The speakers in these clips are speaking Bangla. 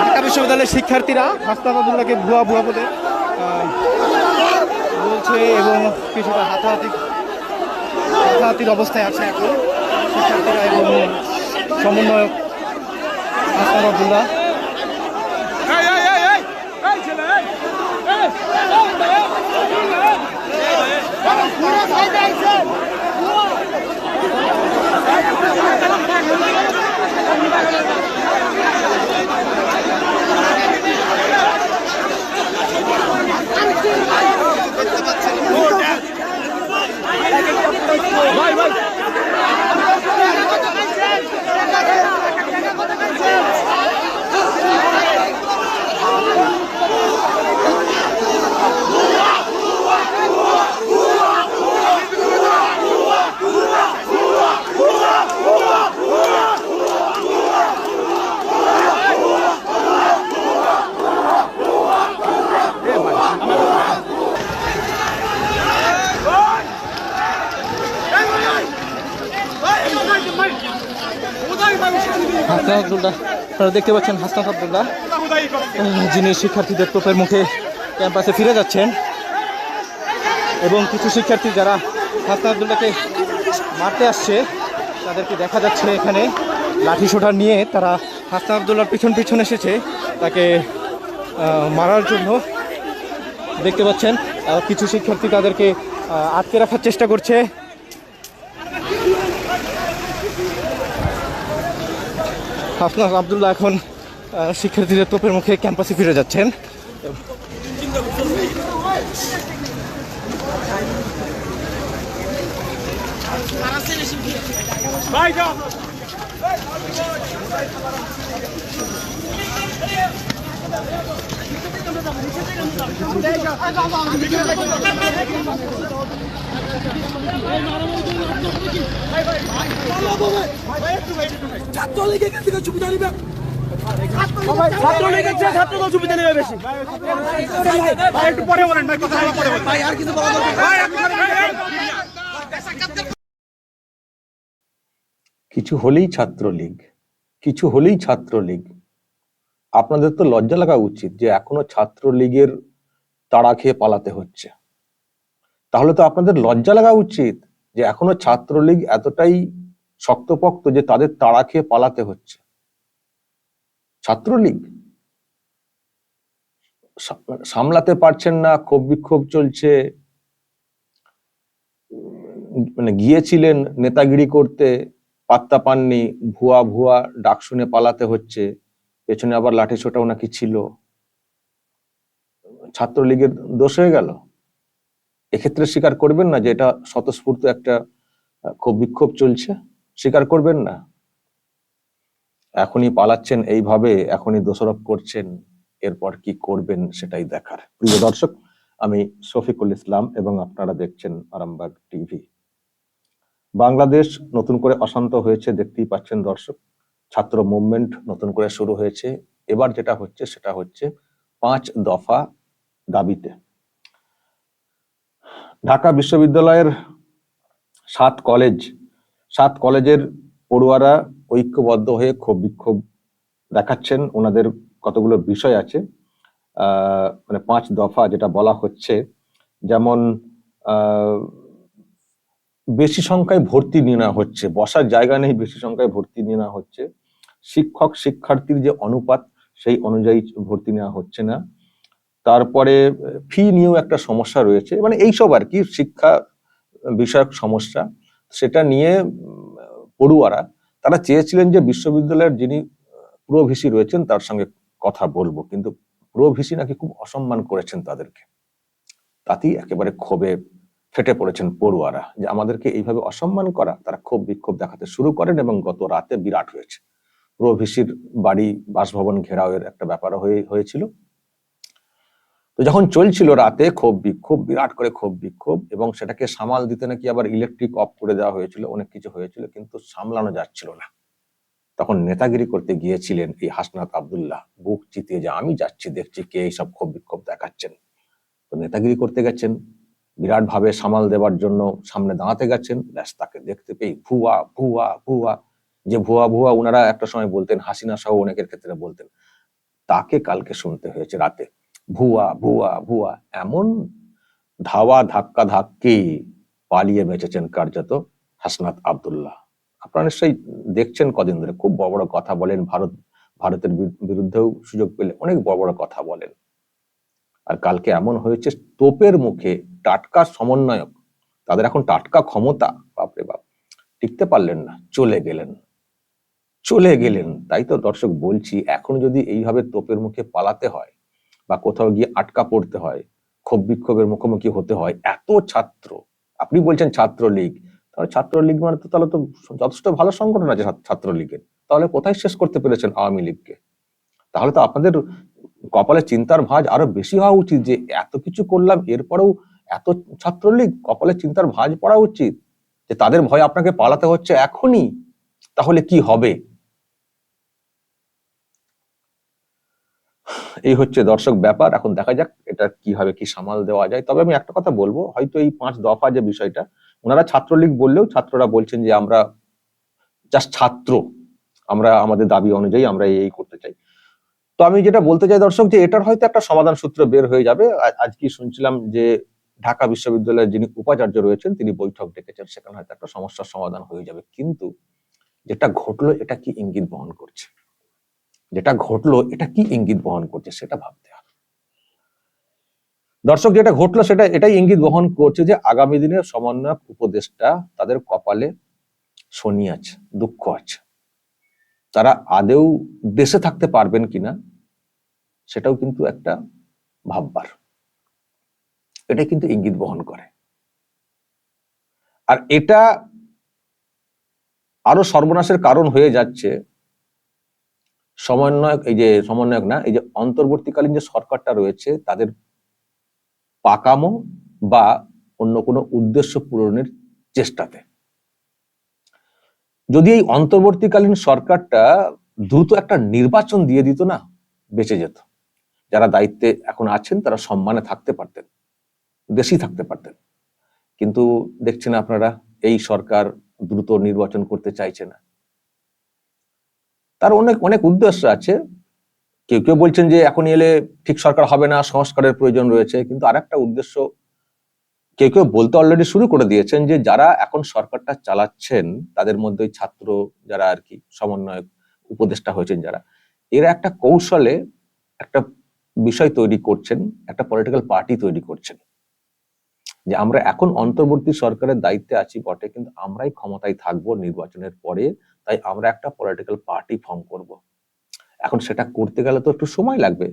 ঢাকা বিশ্ববিদ্যালয়ের শিক্ষার্থীরা হাস্তাবাদুল্লাহকে ভুয়া ভুয়া বলে বলছে এবং কিছুটা হাতাহাতি হাতাহাতির অবস্থায় আছে এখন শিক্ষার্থীরা এবং সমন্বয়ক হাসনাত আবদুল্লাহ আপনারা দেখতে পাচ্ছেন হাসনাত আবদুল্লাহ, যিনি শিক্ষার্থীদের তোপের মুখে ক্যাম্পাসে ফিরে যাচ্ছেন। এবং কিছু শিক্ষার্থী যারা হাসনাত আবদুল্লাহকে মারতে আসছে, তাদেরকে দেখা যাচ্ছে এখানে। লাঠি সোটা নিয়ে তারা হাসনাত আবদুল্লাহর পিছন পিছন এসেছে। তাকে মারার জন্য দেখতে পাচ্ছেন। কিছু শিক্ষার্থী তাদেরকে আটকে রাখার চেষ্টা করছে। হাফনাজ আবদুল্লাহ এখন শিক্ষার্থীদের তোপের মুখে ক্যাম্পাসে ফিরে যাচ্ছেন। ছাত্রলীগ এখান থেকে ছাত্রলীগের সুবিধা নেবে বেশি ভাই একটু পরে বলেন ভাই কথা পরে বলেন ভাই আর কিছু বলা দরকার কিছু হলেই ছাত্রলীগ, কিছু হলেই ছাত্রলীগ আপনাদের তো লজ্জা লাগা উচিত যে এখনও ছাত্রলীগের তাড়া খেয়ে পালাতে হচ্ছে। তাহলে তো আপনাদের লজ্জা লাগা উচিত যে এখনও ছাত্রলীগ এতটাই শক্তপোক্ত যে তাদের তাড়া খেয়ে পালাতে হচ্ছে। ছাত্রলীগ? সামলাতে পারছেন না, ক্ষোভ বিক্ষোভ চলছে। মানে গিয়েছিলেন নেতাগিরি করতে, পাত্তা পাননি, ভুয়া ভুয়া ডাক শুনে পালাতে হচ্ছে। পেছনে আবার লাঠি ছোটাও নাকি ছিল? ছাত্রলীগের দোষ হয়ে গেল? এক্ষেত্রে স্বীকার করবেন না যে এটা স্বতঃস্ফূর্ত একটা খুব বিক্ষোভ চলছে? স্বীকার করবেন না? এখনই পালাচ্ছেন এইভাবে, এখনই দোষারোপ করছেন, এরপর কি করবেন সেটাই দেখার। প্রিয় দর্শক, আমি শফিকুল ইসলাম এবং আপনারা দেখছেন আরামবাগ টিভি। বাংলাদেশ নতুন করে অশান্ত হয়েছে, দেখতেই পাচ্ছেন দর্শক। ছাত্র মুভমেন্ট নতুন করে শুরু হয়েছে। এবার যেটা হচ্ছে, সেটা হচ্ছে পাঁচ দফা দাবিতে। ঢাকা বিশ্ববিদ্যালয়ের সাত কলেজ সাত কলেজের পড়ুয়ারা ঐক্যবদ্ধ হয়ে ক্ষোভ বিক্ষোভ দেখাচ্ছেন। ওনাদের কতগুলো বিষয় আছে। মানে পাঁচ দফা যেটা বলা হচ্ছে, যেমন বেশি সংখ্যায় ভর্তি নিয়ে নেওয়া হচ্ছে, বসার জায়গা নেই, বেশি সংখ্যায় ভর্তি নিয়ে নেওয়া হচ্ছে। শিক্ষক শিক্ষার্থীর যে অনুপাত, সেই অনুযায়ী ভর্তি নেওয়া হচ্ছে না। তারপরে ফি নিয়েও একটা সমস্যা রয়েছে। মানে এইসব আর কি, শিক্ষা বিষয়ক সমস্যা, সেটা নিয়ে পড়ুয়ারা, তারা চেয়েছিলেন যে বিশ্ববিদ্যালয়ের যিনি পুরো ভিসি রয়েছেন, তার সঙ্গে কথা বলব। কিন্তু পুরো ভিসি নাকি খুব অসম্মান করেছেন তাদেরকে। তাতেই একেবারে ক্ষোভে ফেটে পড়েছেন পড়ুয়ারা, যে আমাদেরকে এইভাবে অসম্মান করা, তারা ক্ষোভ বিক্ষোভ দেখাতে শুরু করেন এবং গত রাতে বিরাট হয়েছে। পুরো ভিসির বাড়ি বাসভবন ঘেরাওয়ের একটা ব্যাপার হয়ে, হয়েছিল। তো যখন চলছিল রাতে ক্ষোভ বিক্ষোভ, বিরাট করে ক্ষোভ বিক্ষোভ, এবং সেটাকে সামাল দিতে নাকি আবার ইলেকট্রিক অফ করে দেওয়া হয়েছিল, অনেক কিছু হয়েছিল, কিন্তু সামলানো যাচ্ছিল না। তখন নেতাগিরি করতে গিয়েছিলেন এই হাসনাত আবদুল্লাহ। বুক চিতিয়ে যে আমি যাচ্ছি, দেখছি কে এইসব ক্ষোভ বিক্ষোভ দেখাচ্ছেন। তো নেতাগিরি করতে গেছেন বিরাট ভাবে সামাল দেওয়ার জন্য সামনে দাঁড়াতে গেছেন, ব্যাস তাকে দেখতে পেয়ে ভুয়া ভুয়া ভুয়া যে ভুয়া ভুয়া ওনারা একটা সময় বলতেন, হাসিনা সহ অনেকের ক্ষেত্রে বলতেন, তাকে কালকে শুনতে হয়েছে রাতে। ভুয়া ভুয়া ভুয়া, এমন ধাওয়া ধাক্কা ধাক্কি পালিয়ে বেঁচেছেন কার্যত হাসনাত আব্দুল্লাহ। আপনারা নিশ্চয়ই দেখছেন কদিন ধরে, খুব বড় বড় কথা বলেন, ভারত, ভারতের বিরুদ্ধেও সুযোগ পেলে অনেক বড় বড় কথা বলেন। আর কালকে এমন হয়েছে, তোপের মুখে টাটকা সমন্বয়ক, তাদের এখন টাটকা ক্ষমতা, বাপরে বাপ, টিকতে পারলেন না, চলে গেলেন। চলে গেলেন। তাই তো দর্শক বলছি, এখন যদি এইভাবে তোপের মুখে পালাতে হয় বা কোথাও গিয়ে আটকা পড়তে হয়, ক্ষোভ বিক্ষোভের মুখোমুখি হতে হয়, এত ছাত্র, আপনি বলছেন ছাত্রলীগ, তাহলে ছাত্রলীগ মানে তো তাহলে তো যথেষ্ট ভালো সংগঠন আছে ছাত্র- ছাত্রলীগের। তাহলে কোথায় শেষ করতে পেরেছেন আওয়ামী লীগকে? তাহলে তো আপনাদের কপালে চিন্তার ভাঁজ আরও বেশি হওয়া উচিত যে এত কিছু করলাম, এরপরেও এত ছাত্রলীগ কপালে চিন্তার ভাঁজ পড়া উচিত যে তাদের ভয় আপনাকে পালাতে হচ্ছে এখনই। তাহলে কি হবে? এই হচ্ছে দর্শক ব্যাপার। এখন দেখা যাক এটা কীভাবে কি সামাল দেওয়া যায়। তবে আমি একটা কথা বলব, হয়তো এই পাঁচ দফা যে বিষয়টা, ওনারা ছাত্রলীগ বললেও ছাত্ররা বলছেন যে আমরা জাস্ট ছাত্র, আমরা আমাদের দাবি অনুযায়ী আমরা এই করতে চাই। তো আমি যেটা বলতে চাই দর্শক যে এটার হয়তো একটা সমাধান সূত্র বের হয়ে যাবে। আজকে শুনছিলাম যে ঢাকা বিশ্ববিদ্যালয়ের যিনি উপাচার্য রয়েছেন, তিনি বৈঠক ডেকেছেন, সেখানে হয়তো একটা সমস্যার সমাধান হয়ে যাবে। কিন্তু যেটা ঘটলো, এটা কি ইঙ্গিত বহন করছে? যেটা ঘটলো, এটা কি ইঙ্গিত বহন করছে সেটা ভাবতে হবে। দর্শক, যেটা ঘটলো সেটা, এটাই ইঙ্গিত বহন করছে যে আগামী দিনে সমন্বয়ক উপদেষ্টা তাদের কপালে শনি আছে, দুঃখ আছে। তারা আদেও দেশে থাকতে পারবেন কিনা, সেটাও কিন্তু একটা ভাববার। এটা কিন্তু ইঙ্গিত বহন করে। আর এটা আরও সর্বনাশের কারণ হয়ে যাচ্ছে সমন্বয়ক, এই যে সমন্বয়ক না, এই যে অন্তর্বর্তীকালীন যে সরকারটা রয়েছে, তাদের পাকামো বা অন্য কোনো উদ্দেশ্য পূরণের চেষ্টাতে। যদি এই অন্তর্বর্তীকালীন সরকারটা দ্রুত একটা নির্বাচন দিয়ে দিত না, বেঁচে যেত। যারা দায়িত্বে এখন আছেন, তারা সম্মানে থাকতে পারতেন, দেশেই থাকতে পারতেন। কিন্তু দেখছেন আপনারা, এই সরকার দ্রুত নির্বাচন করতে চাইছে না। তার অনেক অনেক উদ্দেশ্য আছে। কেউ কেউ বলছেন যে এখন এলে ঠিক সরকার হবে না, সংস্কারের প্রয়োজন রয়েছে, কিন্তু আরেকটা উদ্দেশ্য, কেউ কেউ বলতে অলরেডি শুরু করে দিয়েছেন যে যারা এখন সরকারটা চালাচ্ছেন, তাদের মধ্যে ছাত্র যারা আর কি, সমন্বয়ক, উপদেষ্টা হয়েছেন যারা, এরা একটা কৌশলে একটা বিষয় তৈরি করছেন, একটা পলিটিক্যাল পার্টি তৈরি করছেন। যে আমরা এখন অন্তর্বর্তী সরকারের দায়িত্বে আছি বটে, কিন্তু আমরাই ক্ষমতায় থাকব নির্বাচনের পরে তাই আমরা একটা পলিটিক্যাল পার্টি ফর্ম করব। এখন সেটা করতে গেলে তো একটু সময় লাগবে।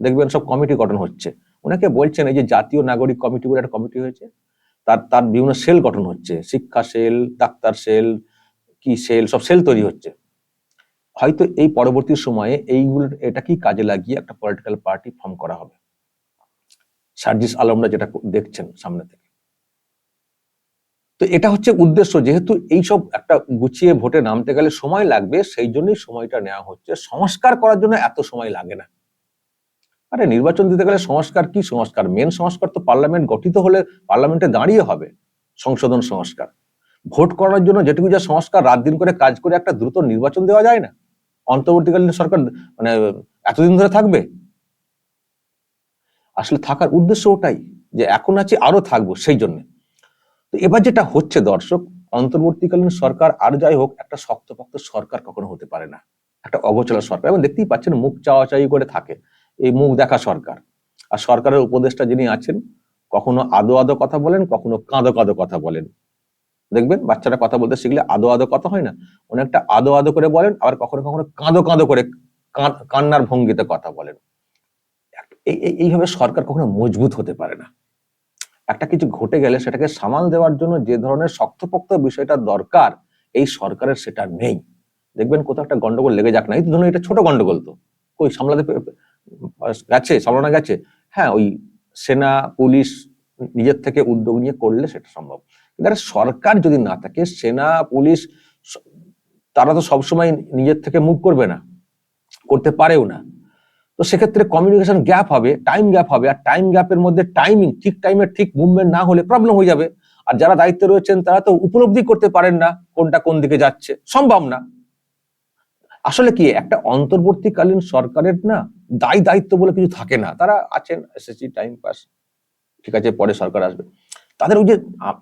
দেখবেন সব কমিটি গঠন হচ্ছে। ওনাকে বলছেন এই যে জাতীয় নাগরিক কমিটি বলে একটা কমিটি হয়েছে। তার তার বিভিন্ন সেল গঠন হচ্ছে। শিক্ষা সেল ডাক্তার সেল কি সেল সব সেল তৈরি হচ্ছে। হয়তো এই পরবর্তী সময়ে এইগুলো, এটা কি কাজে লাগিয়ে একটা পলিটিক্যাল পার্টি ফর্ম করা হবে? সার্জিস আলমরা যেটা দেখছেন সামনে থেকে। তো এটা হচ্ছে উদ্দেশ্য। যেহেতু এইসব একটা গুছিয়ে ভোটে নামতে গেলে সময় লাগবে, সেই জন্যই সময়টা নেওয়া হচ্ছে। সংস্কার করার জন্য এত সময় লাগে না। আরে, নির্বাচন দিতে গেলে সংস্কার কি সংস্কার? মেন সংস্কার তো পার্লামেন্ট গঠিত হলে পার্লামেন্টে দাঁড়িয়ে হবে, সংশোধন সংস্কার। ভোট করার জন্য যেটুকু যা সংস্কার, রাত দিন করে কাজ করে একটা দ্রুত নির্বাচন দেওয়া যায় না? অন্তর্বর্তীকালীন সরকার মানে এতদিন ধরে থাকবে? আসলে থাকার উদ্দেশ্য ওটাই, যে এখন আছে, আরও থাকব, সেই জন্য। তো এবার যেটা হচ্ছে দর্শক, অন্তর্বর্তীকালীন সরকার আর যাই হোক, একটা শক্তপোক্ত সরকার কখনো হতে পারে না। একটা অগোচলা সরকার। এবং দেখতেই পাচ্ছেন মুখ চাওয়াচাই করে থাকে এই মুখ দেখা সরকার। আর সরকারের উপদেষ্টা যিনি আছেন, কখনো আদো আদো কথা বলেন, কখনো কাঁদো কাঁদো কথা বলেন। দেখবেন, বাচ্চারা কথা বলতে শিখলে আদো আদো কথা হয় না। অনেকটা আদো আদো করে বলেন, আবার কখনো কখনো কাঁদো কাঁদো করে কান্নার ভঙ্গিতে কথা বলেন। এই- এই- এইভাবে সরকার কখনো মজবুত হতে পারে না। একটা কিছু ঘটে গেলে সেটাকে সামাল দেওয়ার জন্য যে ধরনের শক্তপোক্ত বিষয়টা দরকার, এই সরকারের সেটা নেই। দেখবেন কোথাও একটা গন্ডগোল লেগে যাক না। এই ধরুন এটা ছোট গন্ডগোল তো। কই সামলাতে গেছে, সামলানো গেছে। হ্যাঁ ওই সেনা, পুলিশ নিজের থেকে উদ্যোগ নিয়ে করলে সেটা সম্ভব। সরকার যদি না থাকে, সেনা, পুলিশ তারা তো সবসময় নিজের থেকে মুভ করবে না, করতে পারেও না। তো সেক্ষেত্রে কমিউনিকেশন গ্যাপ হবে টাইম গ্যাপ হবে, আর টাইম গ্যাপের মধ্যে টাইমিং ঠিক টাইমে ঠিক মুভমেন্ট না হলে প্রবলেম হয়ে যাবে। আর যারা দায়িত্বে রয়েছেন, তারা তো উপলব্ধি করতে পারেন না কোনটা কোন দিকে যাচ্ছে, সম্ভব না। আসলে কি, একটা অন্তর্বর্তীকালীন সরকারের না দায়ী দায়িত্ব বলে কিছু থাকে না। তারা আছেন এসএসসি টাইম পাস ঠিক আছে, পরে সরকার আসবে। তাদের ওই যে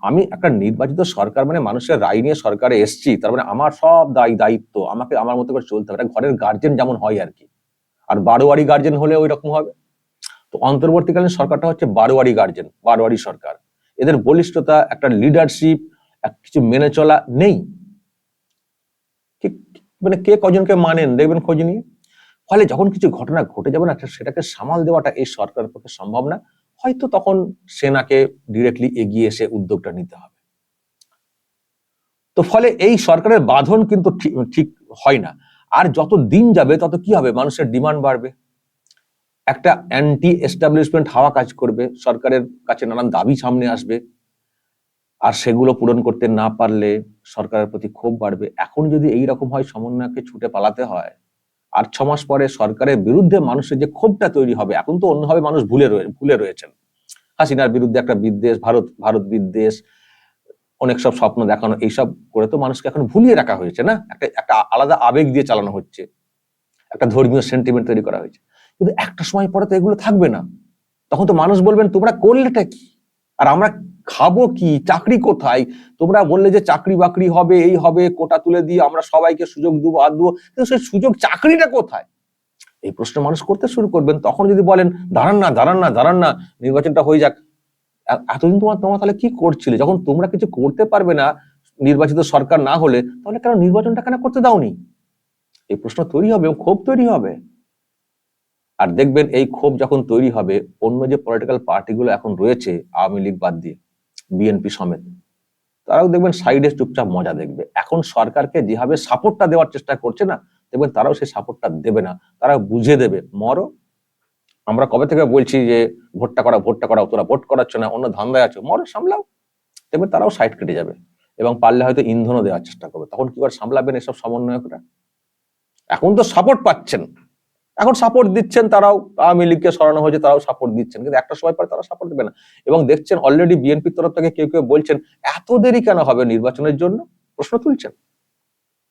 আমি একটা নির্বাচিত সরকার মানে মানুষের রায় নিয়ে সরকারে এসছি, তার মানে আমার সব দায়ী দায়িত্ব, আমাকে আমার মতো করে চলতে হবে ঘরের গার্জেন যেমন হয় আর কি। আর বারোয়ারি গার্জেন হলে ওই রকম হবে। তো অন্তর্বর্তীকালীন সরকারটা হচ্ছে বারোয়ারি গার্জেন বারোয়ারি সরকার। এদের বলিষ্ঠতা, একটা লিডারশিপ কিছু মেনে চলা নেই। মানে কে কজনকে মানেন, দেখবেন খোঁজ নিয়ে। ফলে যখন কিছু ঘটনা ঘটে যাবে না সেটাকে সামাল দেওয়াটা এই সরকারের পক্ষে সম্ভব না। হয়তো তখন সেনাকে ডিরেক্টলি এগিয়ে এসে উদ্যোগটা নিতে হবে। তো ফলে এই সরকারের বাঁধন কিন্তু ঠিক হয় না। আর যত দিন যাবে, তত কি হবে? মানুষের ডিমান্ড বাড়বে। একটা অ্যান্টি এস্টাবলিশমেন্ট হাওয়া কাজ করবে, সরকারের কাছে নানান দাবি সামনে আসবে। আর সেগুলো পূরণ করতে না পারলে সরকারের প্রতি ক্ষোভ বাড়বে। এখন যদি এই রকম হয়, সমন্বয়কে ছুটে পালাতে হয়, আর ছ মাস পরে সরকারের বিরুদ্ধে মানুষের যে ক্ষোভটা তৈরি হবে, এখন তো অন্যভাবে মানুষ ভুলে রয়ে, ভুলে রয়েছেন। হাসিনার বিরুদ্ধে একটা বিদ্বেষ, ভারত ভারত বিদ্বেষ অনেক সব স্বপ্ন দেখানো, এইসব করে তো মানুষকে এখন ভুলিয়ে রাখা হয়েছে না? একটা একটা আলাদা আবেগ দিয়ে চালানো হচ্ছে। একটা ধর্মীয় সেন্টিমেন্ট তৈরি করা হয়েছে। কিন্তু একটা সময় পরে তো এগুলো থাকবে না। তখন তো মানুষ বলবেন, তোমরা করলেটা কি? আর আমরা খাব কি? চাকরি কোথায়? তোমরা বললে যে চাকরি বাকরি হবে, এই হবে, কোটা তুলে দিয়ে আমরা সবাইকে সুযোগ দেবো, আর দেবো। কিন্তু সেই সুযোগ চাকরিটা কোথায়? এই প্রশ্ন মানুষ করতে শুরু করবেন। তখন যদি বলেন, দাঁড়ান না দাঁড়ান না দাঁড়ান না, নির্বাচনটা হয়ে যাক। এতদিন তোমার তোমার তাহলে কি করছিলে? যখন তোমরা কিছু করতে পারবে না, নির্বাচিত সরকার না হলে, তাহলে কেন নির্বাচনটা কেন করতে দাওনি? এই প্রশ্ন তৈরি হবে ক্ষোভ তৈরি হবে। আর দেখবেন এই ক্ষোভ যখন তৈরি হবে, অন্য যে পলিটিক্যাল পার্টিগুলো এখন রয়েছে, আওয়ামী লীগ বাদ দিয়ে বিএনপি সমেত, তারাও দেখবেন সাইডে চুপচাপ মজা দেখবে। এখন সরকারকে যেভাবে সাপোর্টটা দেওয়ার চেষ্টা করছে না, দেখবেন তারাও সেই সাপোর্টটা দেবে না। তারা বুঝে দেবে, মরো আমরা কবে থেকে বলছি যে ভোটটা করা ভোটটা করা তোরা ভোট করাচ্ছ না, অন্য ধান্দায় আছো মরো সামলাও। দেখবেন তারাও সাইড কেটে যাবে এবং পারলে হয়তো ইন্ধনও দেওয়ার চেষ্টা করবে। তখন কি করে সামলাবেন এসব সমন্বয়করা? এখন তো সাপোর্ট পাচ্ছেন। এখন সাপোর্ট দিচ্ছেন তারাও, আওয়ামী লীগকে সরানো হয়েছে, তারাও সাপোর্ট দিচ্ছেন। কিন্তু একটা সময় পরে তারা সাপোর্ট দেবে না। এবং দেখছেন অলরেডি বিএনপির তরফ থেকে কেউ কেউ বলছেন, এত দেরি কেন হবে নির্বাচনের জন্য? প্রশ্ন তুলছেন।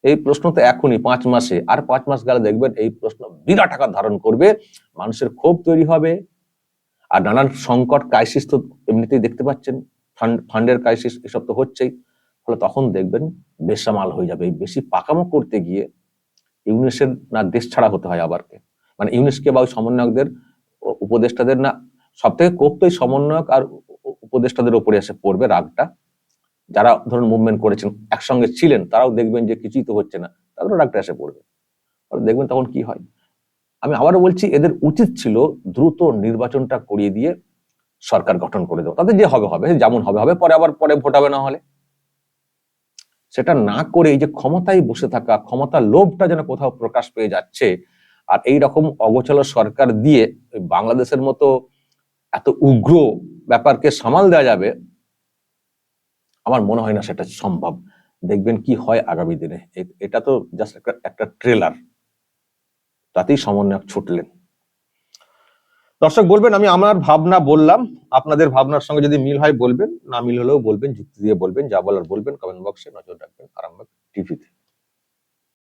এই প্রশ্ন তো এখনই পাঁচ মাসে। আর পাঁচ মাস গেলে দেখবেন এই প্রশ্ন বিরাট আকার ধারণ করবে। মানুষের ক্ষোভ তৈরি হবে। আর নানান সংকট ক্রাইসিস তো এমনিতেই দেখতে পাচ্ছেন। ফান্ড ফান্ডের ক্রাইসিস এসব তো হচ্ছেই। ফলে তখন দেখবেন বেসামাল হয়ে যাবে। এই বেশি পাকামো করতে গিয়ে ইউনেসের না দেশ ছাড়া হতে হয় আবারকে। মানে ইউনিসকে বা ওই সমন্বয়কদের উপদেষ্টাদের না, সব থেকে কোপ তো সমন্বয়ক আর উপদেষ্টাদের উপরে এসে পড়বে রাগটা। যারা ধরুন মুভমেন্ট করেছেন, একসঙ্গে ছিলেন, তারাও দেখবেন যে কিছুই তো হচ্ছে না, তাদেরও ডাক্তার এসে পড়বে। দেখবেন তখন কি হয়? আমি আবারও বলছি, এদের উচিত ছিল দ্রুত নির্বাচনটা করিয়ে দিয়ে সরকার গঠন করে দেওয়া। তাদের যে হবে হবে যেমন হবে হবে, পরে আবার পরে ভোট হবে না হলে। সেটা না করে এই যে ক্ষমতায় বসে থাকা, ক্ষমতার লোভটা যেন কোথাও প্রকাশ পেয়ে যাচ্ছে, আর এই রকম অগোচল সরকার দিয়ে বাংলাদেশের মতো এত উগ্র ব্যাপারকে সামাল দেওয়া যাবে আমার মনে হয় না সেটা সম্ভব। দেখবেন কি হয় আগামী দিনে। এটা তো জাস্ট একটা একটা ট্রেলার তাতেই সমন্বয়ক ছুটলেন। দর্শক বলবেন, আমি আমার ভাবনা বললাম। আপনাদের ভাবনার সঙ্গে যদি মিল হয় বলবেন, না মিল হলেও বলবেন, যুক্তি দিয়ে বলবেন, যা বলার বলবেন কমেন্ট বক্সে নজর রাখবেন